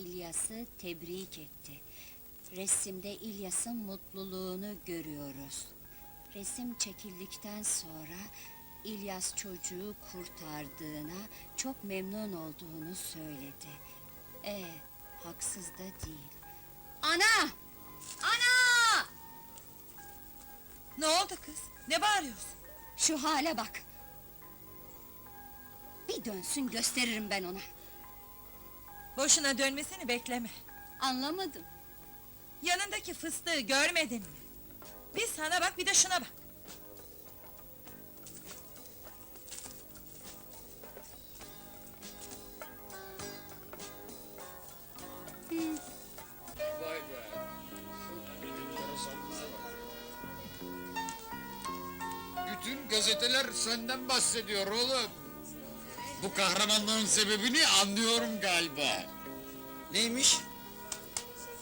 İlyas'ı tebrik etti. Resimde İlyas'ın mutluluğunu görüyoruz. Resim çekildikten sonra İlyas çocuğu kurtardığına çok memnun olduğunu söyledi. E, haksız da değil. Ana! Ana! Ne oldu kız? Ne bağırıyorsun? Şu hale bak. Bir dönsün gösteririm ben ona. Boşuna dönmesini bekleme. Anlamadım. Yanındaki fıstığı görmedin mi? Bir sana bak bir de şuna bak. Bütün gazeteler senden bahsediyor oğlum. Bu kahramanlığın sebebini anlıyorum galiba. Neymiş?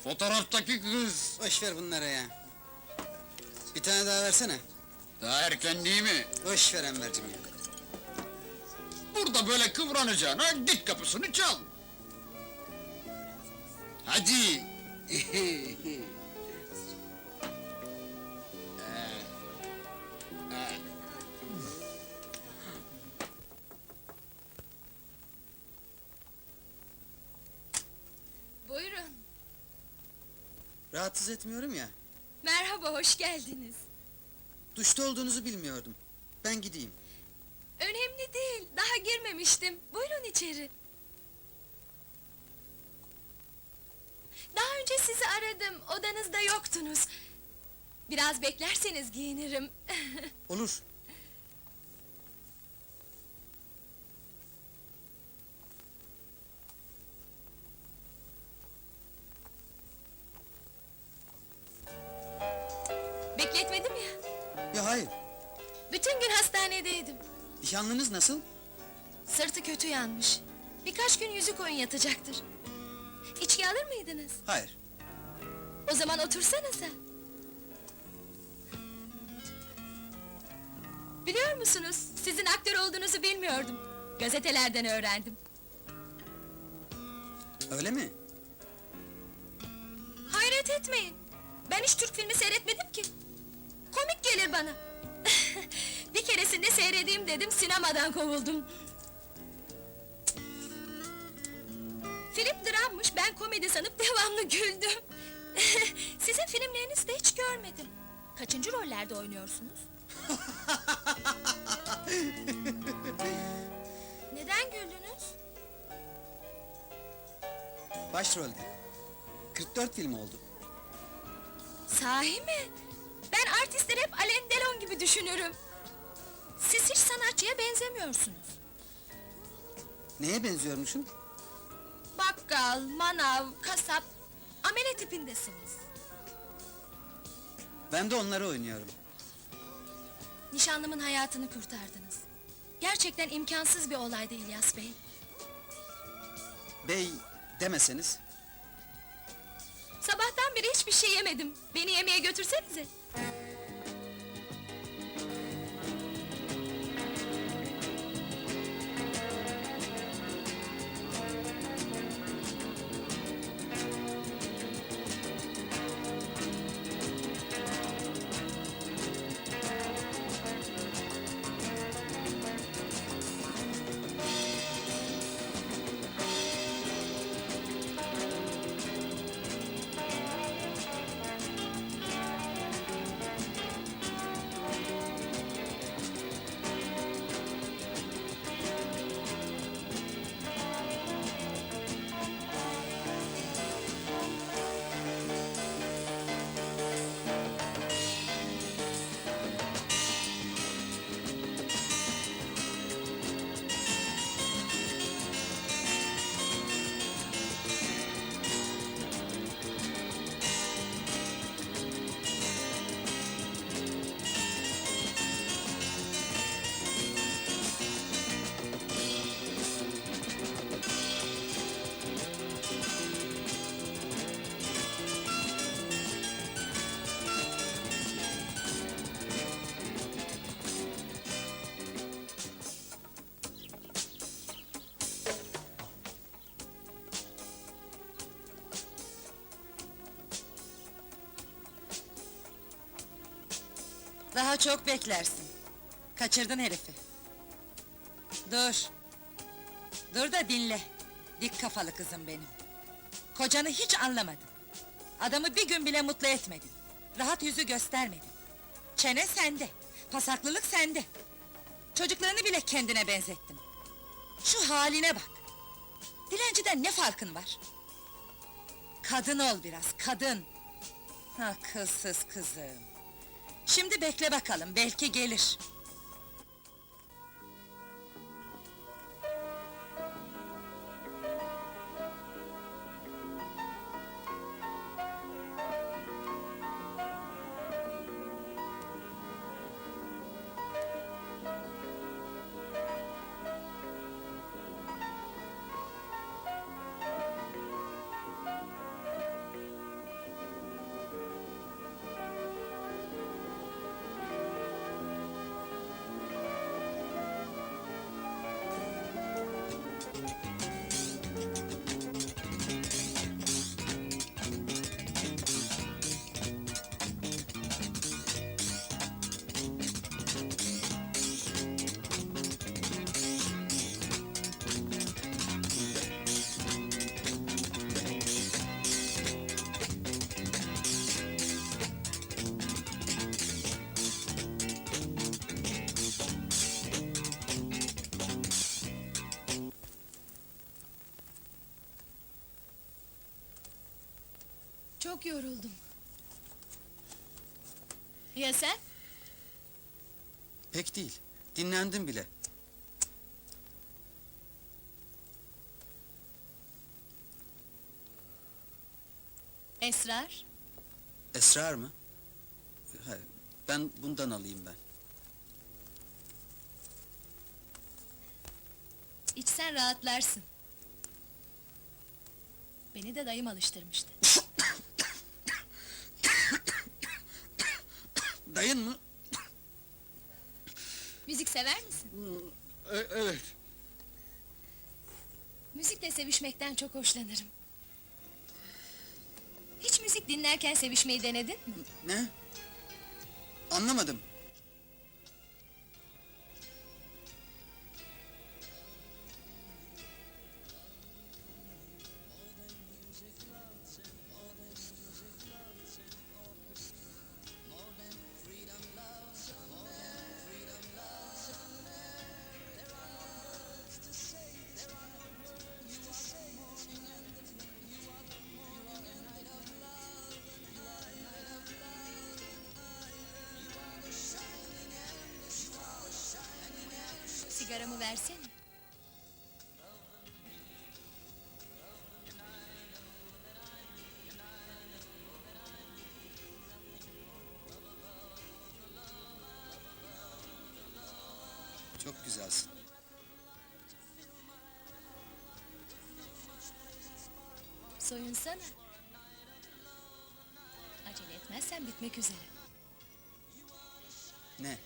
Fotoğraftaki kız. Boş ver bunlara ya. Bir tane daha versene. Daha erken değil mi? Boş ver Enver'cim ya. Burada böyle kıvranacağına git kapısını çal. Hadi. Rahatsız etmiyorum ya. Merhaba, hoş geldiniz. Duşta olduğunuzu bilmiyordum. Ben gideyim. Önemli değil, daha girmemiştim. Buyurun içeri. Daha önce sizi aradım, odanızda yoktunuz. Biraz beklerseniz giyinirim. Olur. Nişanlınız nasıl? Sırtı kötü yanmış. Birkaç gün yüzük oyun yatacaktır. İçki alır mıydınız? Hayır. O zaman otursanıza. Biliyor musunuz, sizin aktör olduğunuzu bilmiyordum. Gazetelerden öğrendim. Öyle mi? Hayret etmeyin. Ben hiç Türk filmi seyretmedim ki. Komik gelir bana. Bir keresinde seyredeyim dedim, sinemadan kovuldum. Film drammış, ben komedi sanıp devamlı güldüm. Sizin filmlerinizi de hiç görmedim. Kaçıncı rollerde oynuyorsunuz? Neden güldünüz? Başrolde. 44 film oldu. Sahi mi? Ben artistleri hep Alain Delon gibi düşünürüm. Siz hiç sanatçıya benzemiyorsunuz. Neye benziyormuşum? Bakkal, manav, kasap, amele tipindesiniz. Ben de onları oynuyorum. Nişanlımın hayatını kurtardınız. Gerçekten imkansız bir olaydı İlyas Bey. Bey demeseniz. Sabahtan beri hiçbir şey yemedim. Beni yemeğe götürsenize. Daha çok beklersin. Kaçırdın herifi. Dur. Dur da dinle. Dik kafalı kızım benim. Kocanı hiç anlamadın. Adamı bir gün bile mutlu etmedin. Rahat yüzü göstermedin. Çene sende. Pasaklılık sende. Çocuklarını bile kendine benzettin. Şu haline bak. Dilenciden ne farkın var? Kadın ol biraz, kadın. Ha kızsız kızım. Şimdi bekle bakalım, belki gelir. Çok yoruldum. Ya sen? Pek değil. Dinlendim bile. Esrar? Esrar mı? Ha, ben bundan alayım ben. İçsen rahatlarsın. Beni de dayım alıştırmıştı. Dayın mı? Müzik sever misin? E, evet. Müzikle sevişmekten çok hoşlanırım. Hiç müzik dinlerken sevişmeyi denedin mi? Ne? Anlamadım. Sigaramı versene. Çok güzelsin. Soyunsana. Acele etmezsen bitmek üzere. Ne? Ne?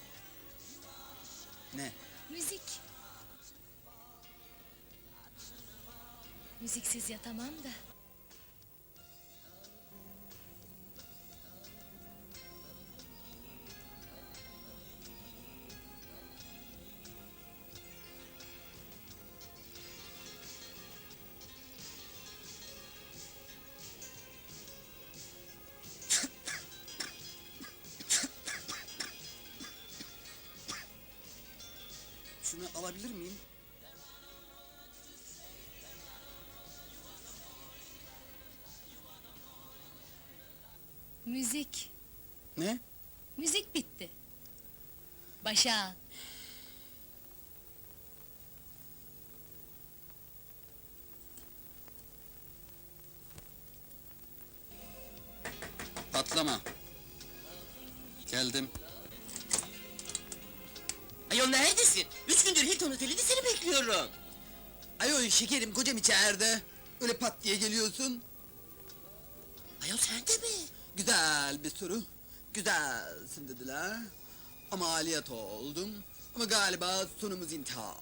Müziksiz yatamam da. Şunu alabilir miyim? Müzik. Ne? Müzik bitti. Başa. Patlama. Geldim. Ayol neredesin? Üç gündür Hilton Oteli'nde seni bekliyorum. Ayol şekerim kocam içeride. Öyle pat diye geliyorsun. Ayol sen de mi? Güzel bir soru. Güzelsin dediler. Ameliyat oldum. Ama galiba sonumuz intihar.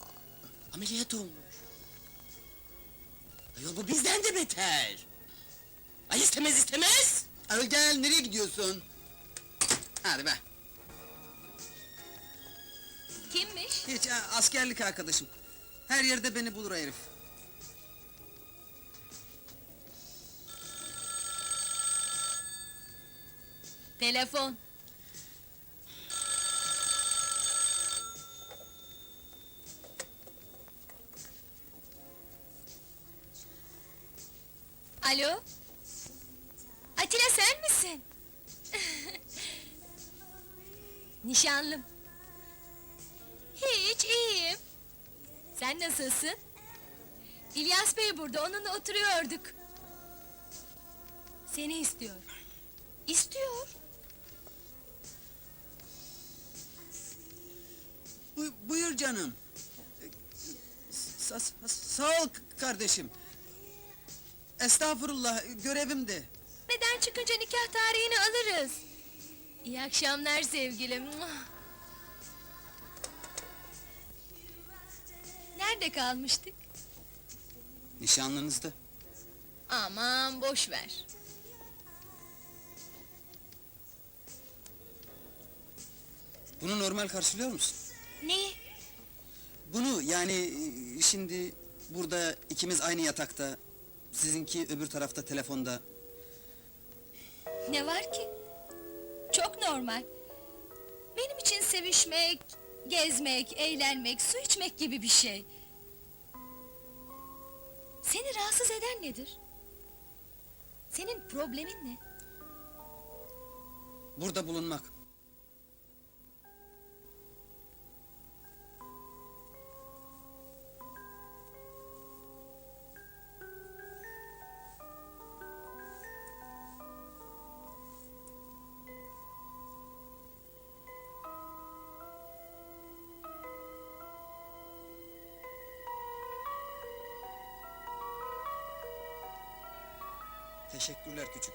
Ameliyat olmuş. Ayol bu bizden de beter. Ay istemez istemez. Ayol gel nereye gidiyorsun? Hadi be. Kimmiş? Hiç ha, askerlik arkadaşım. Her yerde beni bulur herif. Telefon. Alo? Atilla sen misin? Nişanlım. Hiç iyiyim. Sen nasılsın? İlyas Bey burada, onunla oturuyorduk. Seni istiyor. İstiyor. Bu, buyur canım. Sa- sa- sağ ol kardeşim. Estağfurullah, görevimdi. Neden çıkınca nikah tarihini alırız. İyi akşamlar sevgilim. Nerede kalmıştık? Nişanlınızdı. Aman boş ver. Bunu normal karşılıyor musun? Neyi? Bunu yani e, şimdi burada ikimiz aynı yatakta, sizinki öbür tarafta telefonda. Ne var ki? Çok normal. Benim için sevişmek, gezmek, eğlenmek, su içmek gibi bir şey. Seni rahatsız eden nedir? Senin problemin ne? Burada bulunmak. Teşekkürler küçük.